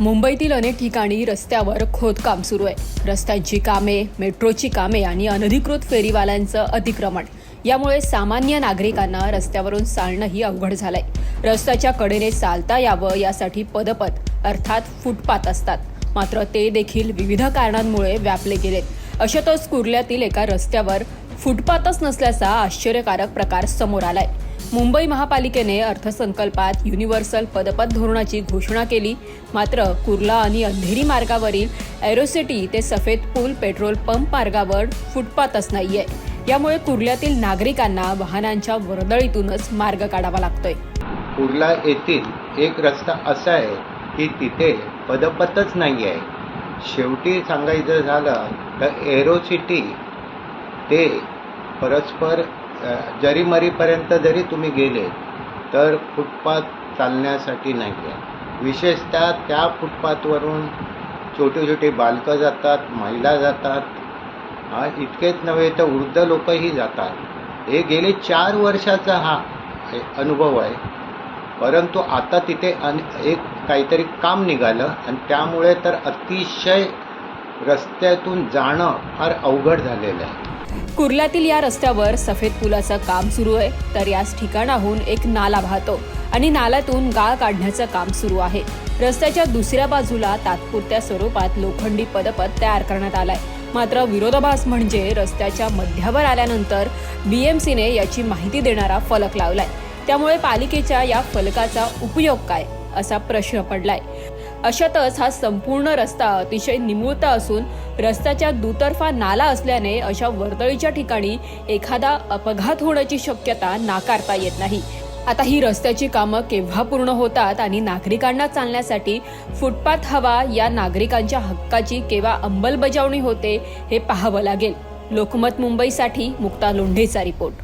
मुंबईतील अनेक ठिकाणी रस्त्यावर खोदकाम सुरू आहे. रस्त्यांची कामे मेट्रोची कामे आणि अनधिकृत फेरीवाल्यांचं अतिक्रमण. यामुळे सामान्य नागरिकांना रस्त्यावरून चालणंही अवघड झालंय. रस्त्याच्या कडेने चालता यावं यासाठी पदपथ अर्थात फुटपाथ असतात. मात्र ते देखील विविध कारणांमुळे व्यापले गेलेत. अशातच कुर्ल्यातील एका रस्त्यावर फुटपाथच नसल्याचा आश्चर्यकारक प्रकार समोर आलाय. मुंबई महापालिकेने अर्थसंकल्पात युनिव्हर्सल पदपथ धोरणाची घोषणा केली. मात्र कुर्ला आणि अंधेरी मार्गावरील एरोसिटी ते सफेद पूल पेट्रोल पंप मार्गावर फुटपाथच नाहीये. यामुळे कुर्ल्यातील नागरिकांना वाहनांच्या वर्दळीतूनच मार्ग काढावा लागतोय. कुर्ला येथील एक रस्ता असा आहे की तिथे पदपथच नाही आहे शेवटी सांगायचं झालं तर एरोसिटी ते परस्पर जरीमरीपर्यंत जरी तुम्ही गेले तर फुटपाथ चालण्यासाठी नाही आहे विशेषतः त्या फुटपाथवरून छोटे छोटे बालकं जातात महिला जातात. हा इतकेच नव्हे तर वृद्ध लोकही जातात. हे गेले चार वर्षाचा हा अनुभव आहे. परंतु आता तिथे अन एक काहीतरी काम निघालं आणि त्यामुळे तर अतिशय रस्त्यातून जाणं फार अवघड झालेलं आहे. कुर्ल्यातील या रस्त्यावर सफेद पुलाचं काम सुरू आहे तर याच ठिकाणाहून एक नाला वाहतो आणि नाल्यातून गाळ काढण्याचं काम सुरू आहे. रस्त्याच्या दुसऱ्या बाजूला तात्पुरत्या स्वरूपात लोखंडी पदपथ तयार करण्यात आलाय. मात्र विरोधाभास म्हणजे रस्त्याच्या मध्यावर आल्यानंतर बीएमसीने याची माहिती देणारा फलक लावलाय. त्यामुळे पालिकेच्या या फलकाचा उपयोग काय असा प्रश्न पडलाय. अशातच हा संपूर्ण रस्ता अतिशय निमुळता असून रस्त्याच्या दुतर्फा नाला असल्याने अशा वर्दळीच्या ठिकाणी एखादा अपघात होण्याची शक्यता नाकारता येत नाही. आता ही रस्त्याची कामं केव्हा पूर्ण होतात आणि नागरिकांना चालण्यासाठी फुटपाथ हवा या नागरिकांच्या हक्काची केव्हा अंमलबजावणी होते हे पाहावं लागेल. लोकमत मुंबईसाठी मुक्ता लोंढेचा रिपोर्ट.